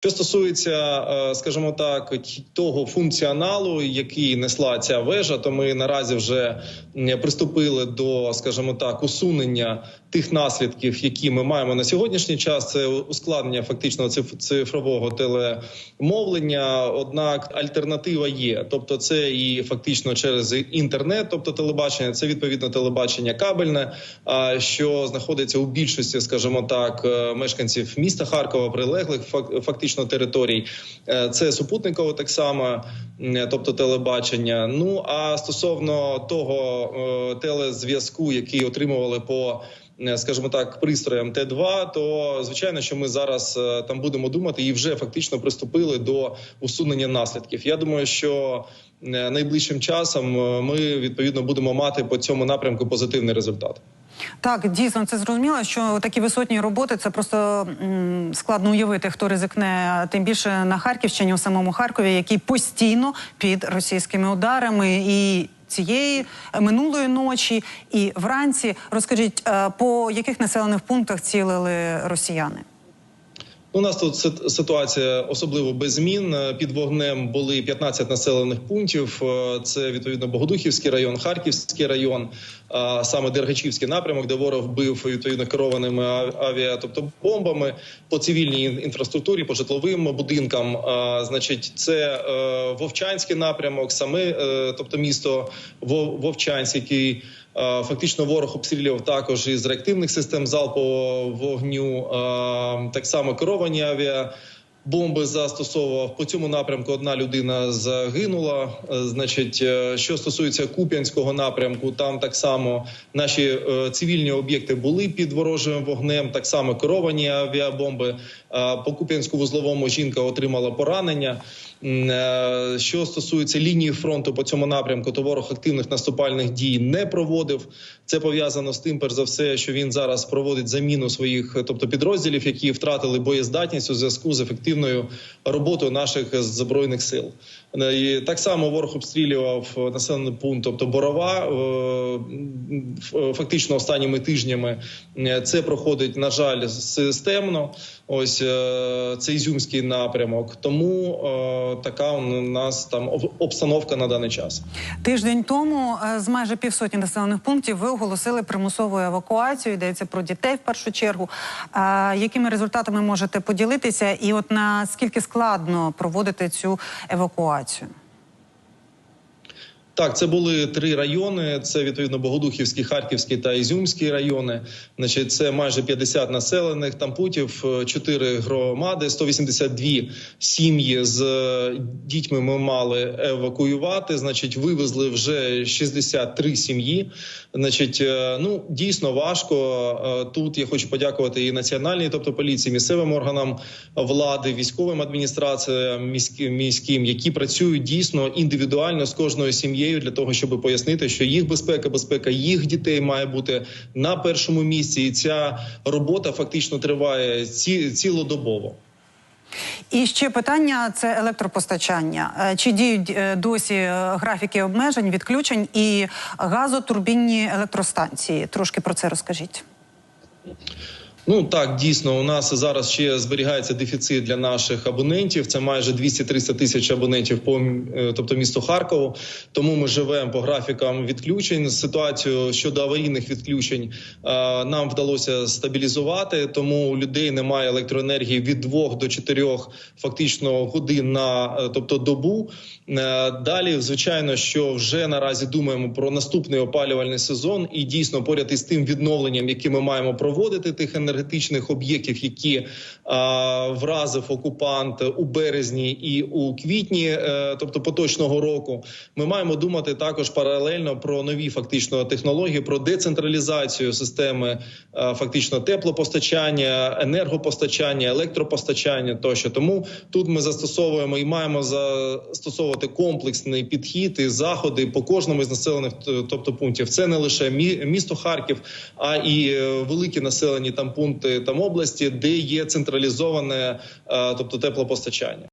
Що стосується, е, скажімо так, того функціоналу, який несла ця вежа, то ми наразі вже приступили до, скажімо так, усунення тих наслідків, які ми маємо на сьогоднішній час. Це ускладнення фактично циф- цифрового телемовлення. Однак альтернатива є, тобто це і фактично через інтернет, тобто телебачення, це відповідно телебачення кабельне, що знаходиться у більшості, скажімо так, е, мешканців міста Харкова, прилеглих фак- фактично територій. Е, Це супутникове так само, тобто телебачення. Ну а стосовно того е, телезв'язку, який отримували по скажімо так, пристроям Т2, то звичайно, що ми зараз е, там будемо думати і вже фактично приступили до усунення наслідків. Я думаю, що найближчим часом ми відповідно будемо мати по цьому напрямку позитивний результат. Так, дійсно, це зрозуміло, що такі висотні роботи це просто складно уявити, хто ризикне, тим більше на Харківщині, у самому Харкові, який постійно під російськими ударами і. Цієї е, минулої ночі і вранці розкажіть, е, по яких населених пунктах цілили росіяни? У нас тут ситуація особливо без змін. Е, Під вогнем були 15 населених пунктів. Е, Це відповідно Богодухівський район, Харківський район, а саме Дергачівський напрямок, де ворог бив відповідно керованими ав- авіа, тобто бомбами по цивільній інфраструктурі, по житловим будинкам. Значить, це е, Вовчанський напрямок, саме е, тобто місто Вов- Вовчанськ, який Е, Фактично ворог обстрілював також із реактивних систем залпового вогню, е, так само керовані авіа. Бомби застосовував по цьому напрямку. Одна людина загинула. Е, Значить, е, що стосується Куп'янського напрямку, там так само наші е, цивільні об'єкти були під ворожим вогнем. Так само керовані авіабомби. Е, По Куп'янську вузловому жінка отримала поранення. Е, Що стосується лінії фронту по цьому напрямку, то ворог активних наступальних дій не проводив. Це пов'язано з тим, перш за все, що він зараз проводить заміну своїх, тобто підрозділів, які втратили боєздатність у зв'язку з ефективною роботою наших збройних сил. Е, І так само ворог обстрілював населений пункт, тобто Борова. е, Фактично останніми тижнями це проходить, на жаль, системно. Ось це ізюмський напрямок. Тому така у нас там обстановка на даний час. Тиждень тому е, з майже півсотні населених пунктів ви оголосили примусову евакуацію. Йдеться про дітей в першу чергу. А якими результатами можете поділитися? І от наскільки складно проводити цю евакуацію? Так, це були три райони: це відповідно Богодухівський, Харківський та Ізюмський райони. Значить, це майже 50 населених там путів, 4 громади, 182 сім'ї з е, дітьми. Ми мали евакуювати. Значить, вивезли вже 63 сім'ї. Значить, е, ну дійсно важко. Е, Тут я хочу подякувати і національній, тобто поліції, місцевим органам влади, військовим адміністраціям міським, які працюють дійсно індивідуально з кожною сім'єю для того, щоб пояснити, що їх безпека, безпека їх дітей має бути на першому місці, і ця робота фактично триває ці, цілодобово. І ще питання це електропостачання. Е, Чи діють е, досі е, графіки обмежень, відключень і газотурбінні електростанції? Трошки про це розкажіть. Ну так дійсно у нас зараз ще зберігається дефіцит для наших абонентів. Це майже 200-300 тисяч абонентів по е, тобто місту Харкову. Тому ми живемо по графікам відключень. Ситуацію щодо аварійних відключень е, нам вдалося стабілізувати. Тому у людей немає електроенергії від 2 до 4 фактично годин на е, тобто добу. Далі, звичайно, що вже наразі думаємо про наступний опалювальний сезон, і дійсно поряд із тим відновленням, яке ми маємо проводити тих енергетичних об'єктів, які а, вразив окупант у березні і у квітні, е, тобто поточного року, ми маємо думати також паралельно про нові фактично технології, про децентралізацію системи е, фактично теплопостачання, енергопостачання, електропостачання тощо. Тому тут ми застосовуємо і маємо застосовувати комплексний підхід і заходи по кожному із населених тобто пунктів. Це не лише мі- місто Харків, а і е, великі населені там пункти там області, де є централізоване, е, тобто теплопостачання.